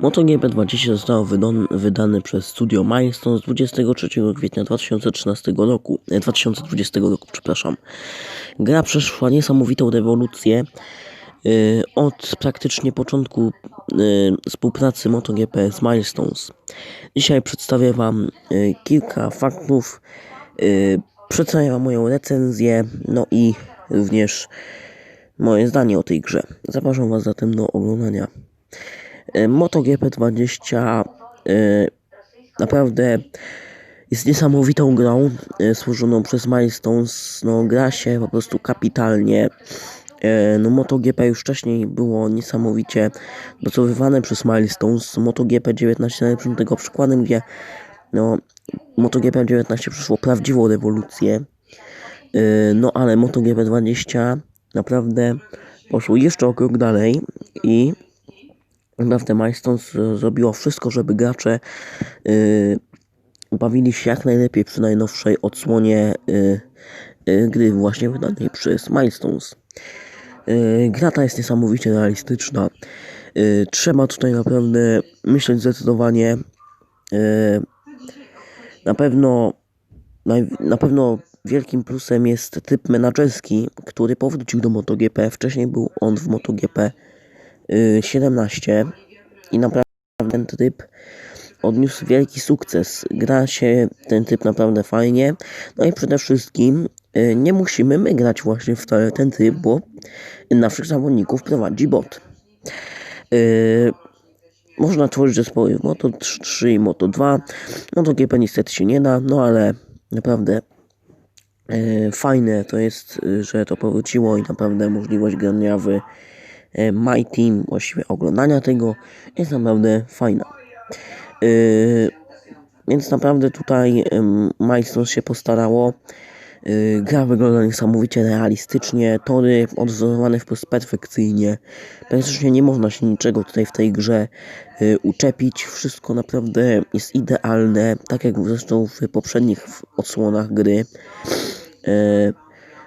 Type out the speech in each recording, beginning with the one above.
MotoGP 20 zostało wydane, przez studio Milestone z 23 kwietnia 2013 roku, e, 2020 roku, przepraszam. Gra przeszła niesamowitą rewolucję y, od praktycznie początku y, współpracy MotoGP z Milestones. Dzisiaj przedstawię Wam kilka faktów, przedstawię Wam moją recenzję, no i również moje zdanie o tej grze. Zapraszam Was zatem do oglądania. E, MotoGP 20 e, naprawdę jest niesamowitą grą e, stworzoną przez Milestones. No, gra się po prostu kapitalnie. No, MotoGP już wcześniej było niesamowicie docowywane przez Milestones. MotoGP 19 najlepszym tego przykładem, gdzie no, MotoGP 19 przeszło prawdziwą rewolucję. No ale MotoGP 20 naprawdę poszło jeszcze o krok dalej i naprawdę Milestones zrobiło wszystko, żeby gracze y, bawili się jak najlepiej przy najnowszej odsłonie y, y, gry właśnie wydanej przez Milestones. Y, gra ta jest niesamowicie realistyczna. Y, trzeba tutaj naprawdę myśleć zdecydowanie. Y, na pewno naj, na pewno wielkim plusem jest tryb menadżerski, który powrócił do MotoGP. Wcześniej był on w MotoGP 17 i naprawdę ten tryb odniósł wielki sukces. Gra się ten tryb naprawdę fajnie. No i przede wszystkim y, nie musimy my grać właśnie w te- ten tryb, bo naszych zawodników prowadzi bot. Y, można tworzyć zespoły Moto 3 i Moto 2. MotoGP niestety się nie da, no ale naprawdę fajne to jest, y, że to powróciło i naprawdę możliwość grania w My Team, właściwie oglądania tego jest naprawdę fajna. Y, więc naprawdę tutaj Milestone się postarało. Y, gra wygląda niesamowicie realistycznie, tory odwzorowane wprost perfekcyjnie. Praktycznie nie można się niczego tutaj w tej grze uczepić. Wszystko naprawdę jest idealne, tak jak zresztą w poprzednich odsłonach gry.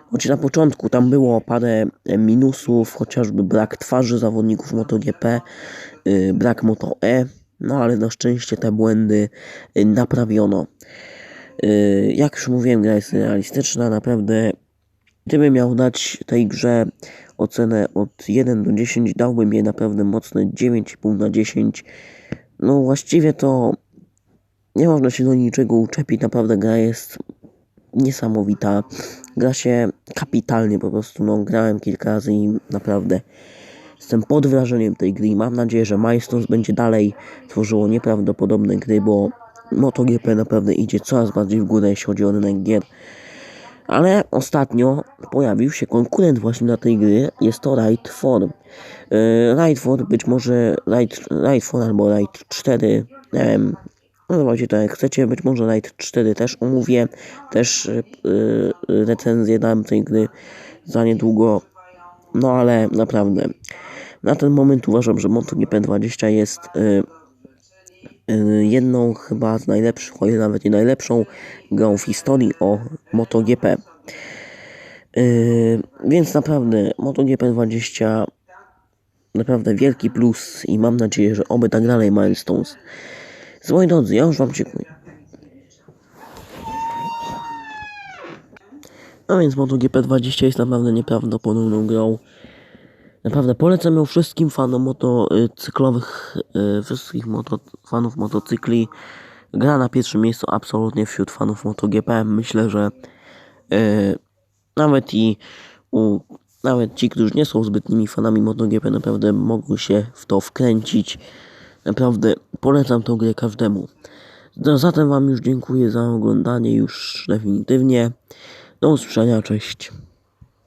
E, Choć na początku tam było parę e, minusów, chociażby brak twarzy zawodników MotoGP, y, brak Moto E, no ale na szczęście te błędy y, naprawiono. Jak już mówiłem, gra jest realistyczna, naprawdę. Gdybym miał dać tej grze ocenę od 1 do 10, dałbym jej naprawdę mocne 9,5 na 10. No właściwie to nie można się do niczego uczepić, naprawdę gra jest niesamowita. Gra się kapitalnie po prostu, no grałem kilka razy i naprawdę jestem pod wrażeniem tej gry mam nadzieję, że Milestones będzie dalej tworzyło nieprawdopodobne gry, bo MotoGP naprawdę idzie coraz bardziej w górę, jeśli chodzi o rynek gier. Ale ostatnio pojawił się konkurent właśnie dla tej gry, jest to Ride 4. Yy, Ride 4, być może Ride, Ride 4 albo Ride 4, nie wiem, nazywajcie to jak chcecie, być może Ride 4 też omówię, też yy, recenzję dam tej gry za niedługo, no ale naprawdę na ten moment uważam, że MotoGP 20 jest yy, yy, jedną chyba z najlepszych, o ile nawet nie najlepszą grą w historii o MotoGP. Yy, więc naprawdę MotoGP 20 naprawdę wielki plus i mam nadzieję, że oby tak dalej Milestones. Z moi drodzy, ja już Wam dziękuję. No więc MotoGP 20 jest naprawdę nieprawdopodobną grą. Naprawdę polecam ją wszystkim fanom motocyklowych, y, wszystkich moto, fanów motocykli. Gra na pierwszym miejscu absolutnie wśród fanów MotoGP. Myślę, że y, nawet i u, nawet ci, którzy nie są zbytnimi fanami MotoGP, naprawdę mogą się w to wkręcić. Naprawdę polecam tą grę każdemu. No, zatem Wam już dziękuję za oglądanie już definitywnie. Do usłyszenia, cześć.